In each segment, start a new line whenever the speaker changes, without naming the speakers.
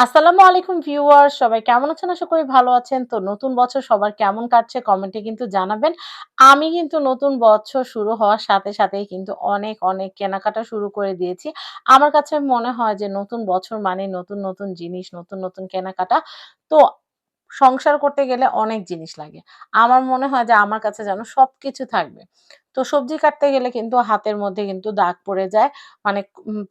আসসালামু আলাইকুম ভিউয়ার্স সবাই কেমন আছেন? আশা করি ভালো আছেন। তো নতুন বছর সবার কেমন কাটছে কমেন্টে কিন্তু জানাবেন। আমি কিন্তু নতুন বছর শুরু হওয়ার সাথে, সাথেই কিন্তু অনেক, অনেক কেনাকাটা শুরু করে দিয়েছি। আমার কাছে মনে হয় যে নতুন বছর মানে নতুন, নতুন জিনিস, নতুন, নতুন কেনাকাটা। তো সংসার করতে গেলে অনেক জিনিস লাগে। আমার মনে হয় যে আমার কাছে যেন সবকিছু থাকবে। তো সবজি কাটতে গেলে কিন্তু হাতের মধ্যে কিন্তু দাগ পড়ে যায়। মানে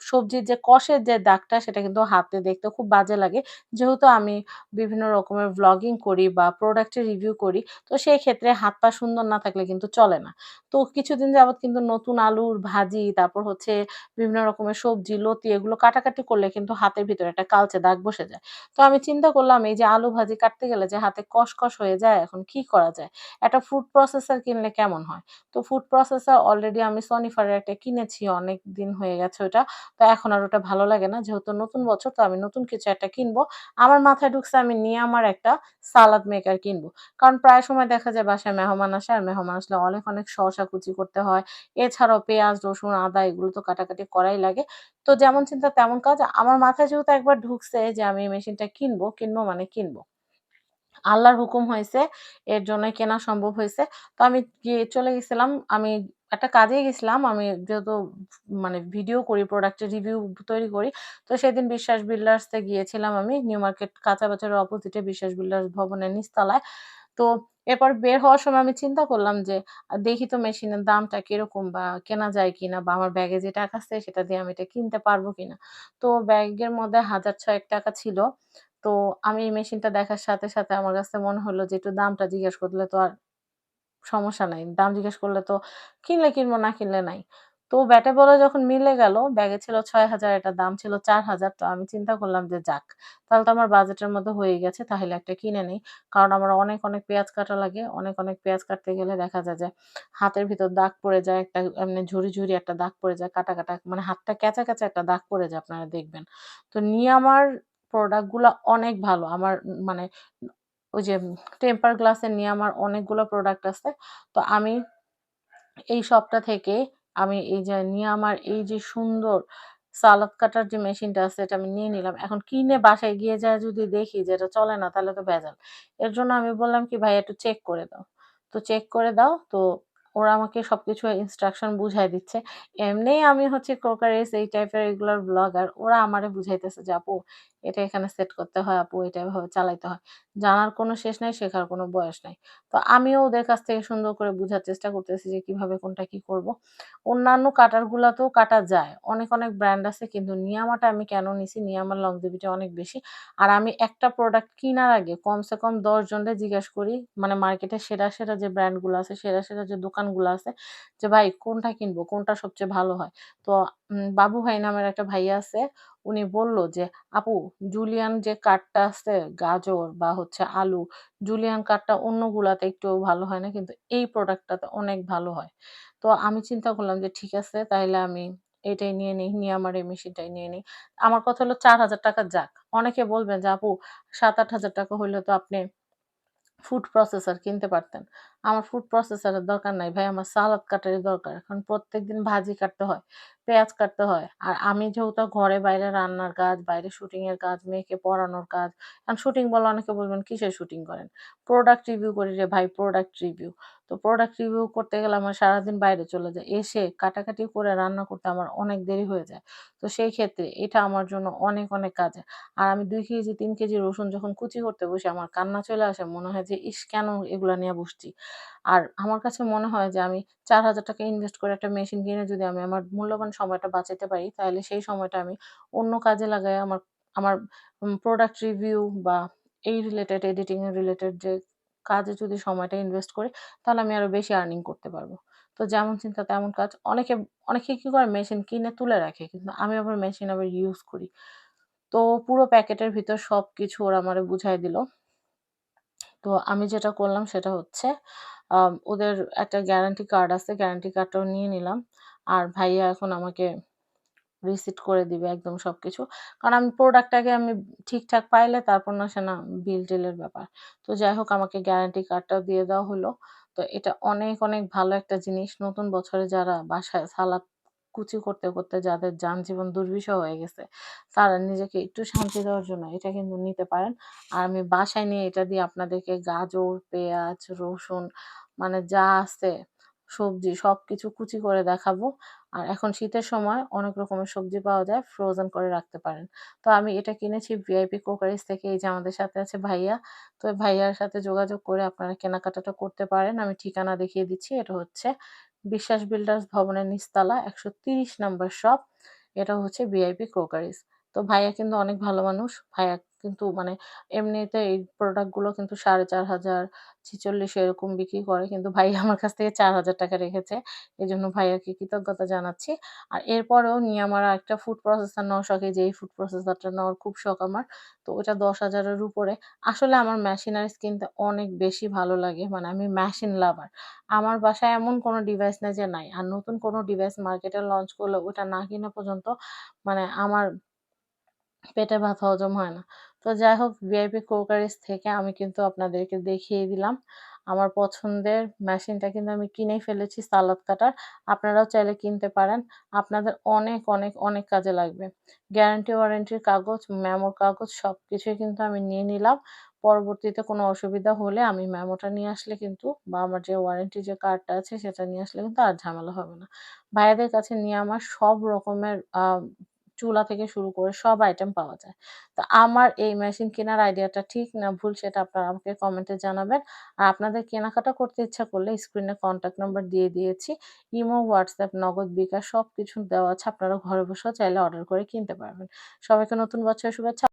সবজির যে কষের যে দাগটা সেটা কিন্তু হাতে দেখতে খুব বাজে লাগে। যেহেতু আমি বিভিন্ন রকমের ভ্লগিং করি বা প্রোডাক্টের রিভিউ করি, তো সেই ক্ষেত্রে হাত পা সুন্দর না থাকলে কিন্তু চলে না। তো কিছুদিন যাবৎ কিন্তু নতুন আলুর ভাজি, তারপর হচ্ছে বিভিন্ন রকমের সবজি, লতি এগুলো কাটাকাটি করলে কিন্তু হাতের ভিতরে একটা কালচে দাগ বসে যায়। তো আমি চিন্তা করলাম এই যে আলু ভাজি কাটতে গেলে যে হাতে কষকষ হয়ে যায়, এখন কি করা যায়? একটা ফুড প্রসেসার কিনলে কেমন হয়? তো ফুড প্রসেসর অলরেডি আমি সনিফারের একটা কিনেছি। অনেক দিন হয়ে গেছে ওটা। তো এখন আর ওটা ভালো লাগে না। যেহেতু নতুন বছর তো আমি নতুন কিছু একটা কিনবো। আমার মাথায় ঢুকছে আমি নিয়ে আমার একটা সালাদ মেকার কিনবো। কারণ প্রায় সময় দেখা যায় বাসায় মেহমান আসে আর মেহমান আসলে অনেক, অনেক শসা কুচি করতে হয়। এছাড়াও পেঁয়াজ, রসুন, আদা এগুলো তো কাটাকাটি করাই লাগে। তো যেমন চিন্তা তেমন কাজ। আমার মাথায় যেহেতু একবার ঢুকছে যে আমি মেশিনটা কিনবো, কিনবো মানে কিনবো। আল্লাহর হুকুম হয়েছে এর জন্যই কেনা সম্ভব হয়েছে তো আমি চলে গেছিলাম। আমি একটা কাজেই গেছিলাম। আমি যেহেতু মানে ভিডিও করি, প্রোডাক্টের রিভিউ তৈরি করি। তো সেদিন বিশ্বাস বিল্ডার্স গিয়েছিলাম আমি। নিউ মার্কেট কাঁচা বাজারের অপোজিটে বিশ্বাস বিল্ডার্স ভবনের নিচতলায়। তো এরপর বের হওয়ার সময় আমি চিন্তা করলাম যে দেখি তো মেশিনের দামটা কীরকম বা কেনা যায় কিনা বা আমার ব্যাগে যে টাকা আছে সেটা দিয়ে আমি এটা কিনতে পারব কিনা। তো ব্যাগের মধ্যে ৳১,০০০ ছিল। তো আমি এই মেশিনটা দেখার সাথে, সাথে আমার কাছে মনে হলো যে একটু দামটা জিজ্ঞেস করলে তো আর সমস্যা নাই। দাম জিজ্ঞেস করলে তো কিনলে কিনবো, না কিনলে নাই। তো ব্যাটে বলে যখন মিলে গেল, ব্যাগে ছিল ৬,০০০ এটার দাম ছিল ৪,০০০ তো আমি চিন্তা করলাম যে যাক, তাহলে তো আমার বাজেটের মধ্যে হয়েই গেছে। তাহলে একটা কিনে নেই। কারণ আমার অনেক, অনেক পেঁয়াজ কাটা লাগে। অনেক, অনেক পেঁয়াজ কাটতে গেলে দেখা যায় যে হাতের ভিতর দাগ পড়ে যায়। একটা এমনি ঝুরি, ঝুরি একটা দাগ পড়ে যায়। কাটা, কাটা মানে হাতটা ক্যাঁচা, ক্যাঁচা একটা দাগ পড়ে যায় আপনারা দেখবেন। তো নিয়ে প্রোডাক্ট গুলা অনেক ভালো। আমার মানে ওই যে টেম্পার গ্লাসের নিয়ামার অনেকগুলো প্রোডাক্ট আছে। তো আমি এই শপটা থেকে আমি এই যে নিয়ামার এই যে সুন্দর সালাদ কাটার যে মেশিনটা আছে এটা আমি নিয়ে নিলাম। এখন কিনে বাসায় গিয়ে যায়া যদি দেখি যে এটা চলে না তাহলে তো ভেজাল। এর জন্য আমি বললাম কি, "ভাই একটু চেক করে দাও।" তো চেক করে দাও। তো ওরা আমাকে সবকিছু ইনস্ট্রাকশন বুঝাই দিচ্ছে। এমনি আমি হচ্ছে ক্রোকারিস এই টাইপের এগুলার ব্লগার। ওরা আমারে বুঝাইতেছে যে, "আপু এটা এখানে সেট করতে হয়, আপু এটা এভাবে চালাইতে হয়।" জানার কোনো শেষ নাই, শেখার কোনো বয়স নাই। তো আমিও ওদের কাছ থেকে সুন্দর করে বুঝার চেষ্টা করতেছি যে কীভাবে কোনটা কি করব। অন্যান্য কাটার গুলাতেও কাটা যায়। অনেক, অনেক ব্র্যান্ড আছে কিন্তু নিয়ামাটা আমি কেন নিছি, নিয়ামার longevity অনেক বেশি। আর আমি একটা প্রোডাক্ট কেনার আগে কমসে কম ১০ জনরে জিজ্ঞেস করি। মানে মার্কেটের সেরা, সেরা যে ব্র্যান্ডগুলো আছে, সেরা, সেরা যে দোকানগুলো আছে যে, "ভাই কোনটা কিনবো? কোনটা সবচেয়ে ভালো হয়?" তো বাবু ভাই নামের একটা ভাইয়া আছে। উনি বলল যে, "আপু জুলিয়ান যে কাঠটা আছে গাজর বা হচ্ছে আলু, জুলিয়ান কাটটা অন্যগুলাতে একটু ভালো হয় না। কিন্তু এই প্রোডাক্টটাতে অনেক ভালো হয়।" তো আমি চিন্তা করলাম যে ঠিক আছে তাইলে আমি এটাই নিয়ে নেই। নিয়ামার এই মেশিনটাই নিয়ে নিই আমার কথা হলো ৳৪,০০০ যাক। অনেকে বলবেন যে, "আপু সাত আট হাজার টাকা হইলে তো আপনি ফুড প্রসেসার কিনতে পারতেন।" আমার ফুড প্রসেসারের দরকার নাই ভাই। আমার সালাদ কাটারই দরকার। এখন প্রত্যেক দিন ভাজি কাটতে হয়, পেঁয়াজ কাটতে হয়। আর আমি যেহেতু ঘরে বাইরে রান্নার কাজ, বাইরে শুটিং এর কাজ, মেয়েকে পড়ানোর কাজ। এখন শুটিং বলে অনেকে বলবেন, "কিসের শুটিং করেন?" প্রোডাক্ট রিভিউ করি রে ভাই, প্রোডাক্ট রিভিউ। তো প্রোডাক্ট রিভিউ করতে গেলে আমার সারাদিন বাইরে চলে যায়। এসে কাটাকাটি করে রান্না করতে আমার অনেক দেরি হয়ে যায়। তো সেই ক্ষেত্রে এটা আমার জন্য অনেক, অনেক কাজের। আর আমি দুই কেজি তিন কেজি রসুন যখন কুচি করতে বসি আমার কান্না চলে আসে। মনে হয় যে, "ইস! কেন এগুলা নিয়ে বসছি?" আর আমার কাছে মনে হয় যে আমি ৳৪,০০০ ইনভেস্ট করে একটা মেশিন কিনে যদি আমি আমার মূল্যবান সময়টা বাঁচাতে পারি, তাহলে সেই সময়টা আমি অন্য কাজে লাগাই আমার আমার প্রোডাক্ট রিভিউ বা এই রিলেটেড এডিটিং রিলেটেড যে কাজে যদি সময়টা ইনভেস্ট করি, তাহলে আমি আরও বেশি আর্নিং করতে পারব তো যেমন চিন্তা তেমন কাজ। অনেকে অনেকে কি করে মেশিন কিনে তুলে রাখে। কিন্তু আমি আবার মেশিন আবার ইউজ করি। তো পুরো প্যাকেটের ভিতর সব কিছু ওরা আমার বুঝাই দিল। তো আমি যেটা করলাম সেটা হচ্ছে ওদের একটা গ্যারান্টি কার্ড আছে। গ্যারান্টি কার্ডটাও নিয়ে নিলাম। আর ভাইয়া এখন আমাকে রিসিট করে দিবে একদম সব কিছু কারণ আমি প্রোডাক্টটাকে আমি ঠিকঠাক পাইলে তারপর না সে না বিল-টিলের ব্যাপার। তো যাই হোক আমাকে গ্যারান্টি কার্ডটাও দিয়ে দেওয়া হলো। তো এটা অনেক, অনেক ভালো একটা জিনিস। নতুন বছরে যারা বাসায় সালাদ কুচি করতে, করতে যাদের যানজীবন দুর্বিষহ হয়ে গেছে, তারা নিজেকে একটু শান্তি দেওয়ার জন্য এটা কিন্তু নিতে পারেন। আর আমি বাসায় নিয়ে এটা দিয়ে আপনাদেরকে গাজর, পেঁয়াজ, রসুন মানে যা আছে সবজি সবকিছু কুচি করে দেখাবো। আর এখন শীতের সময় অনেক রকমের সবজি পাওয়া যায়, ফ্রোজেন করে রাখতে পারেন। তো আমি এটা কিনেছি ভিআইপি ক্রোকারিজ থেকে। এই যে আমাদের সাথে আছে ভাইয়া। তো ভাইয়ার সাথে যোগাযোগ করে আপনারা কেনাকাটাটা করতে পারেন। আমি ঠিকানা দেখিয়ে দিচ্ছি। এটা হচ্ছে বিশ্বাস বিল্ডার্স ভবনের নিচতলা ১৩০ নাম্বার শপ। এটা হচ্ছে ভিআইপি ক্রোকারিজ। তো ভাইয়া কিন্তু অনেক ভালো মানুষ। ভাইয়া কিন্তু মানে এমনিতে এই প্রোডাক্টগুলো কিন্তু ৪,৫০০, ৪৬ এরকম বিক্রি করে। কিন্তু ভাইয়া আমার কাছ থেকে ৳৪,০০০ রেখেছে। এই জন্য ভাইয়াকে কৃতজ্ঞতা জানাচ্ছি। আর এরপরেও নিয়ে আমার আরেকটা ফুড প্রসেসার নেওয়ার শখ যে এই ফুড প্রসেসারটা নেওয়ার খুব শখ আমার। তো ওটা দশ হাজারের উপরে। আসলে আমার মেশিনারিজ কিনতে অনেক বেশি ভালো লাগে। মানে আমি মেশিন লাভার। আমার বাসায় এমন কোনো ডিভাইস নেই যে নাই। আর নতুন কোনো ডিভাইস মার্কেটে লঞ্চ করলে ওটা না কিনা পর্যন্ত মানে আমার পেটে ভাত হজম হয় না। তো যাই হোক ভিআইপি ক্রোকারিজ থেকে আমি কিন্তু আপনাদেরকে দেখিয়ে দিলাম। আমার পছন্দের মেশিনটা কিন্তু আমি কিনে ফেলেছি সালাদ কাটার। আপনারাও চাইলে কিনতে পারেন। আপনাদের অনেক, অনেক, অনেক কাজে লাগবে। গ্যারান্টি ওয়ারেন্টির কাগজ, মেমোর কাগজ সব কিছুই কিন্তু আমি নিয়ে নিলাম। পরবর্তীতে কোনো অসুবিধা হলে আমি মেমোটা নিয়ে আসলে কিন্তু বা আমার যে ওয়ারেন্টি যে কার্ডটা আছে সেটা নিয়ে আসলে কিন্তু আর ঝামেলা হবে না। ভাইয়াদের কাছে নিয়ে আমার সব রকমের চুলা থেকে শুরু করে সব আইটেম পাওয়া যায়। তো আমার এই মেশিন কেনার আইডিয়াটা ঠিক না ভুল সেটা আপনারা আমাকে কমেন্টে জানাবেন। আর আপনাদের কেনাকাটা করতে ইচ্ছা করলে স্ক্রিনে কন্ট্যাক্ট নাম্বার দিয়ে দিয়েছি। ইমো, হোয়াটসঅ্যাপ, নগদ, বিকাশ সব কিছু দেওয়া আছে। আপনারা ঘরে বসেও চাইলে অর্ডার করে কিনতে পারবেন। সবাইকে নতুন বছরের শুভেচ্ছা।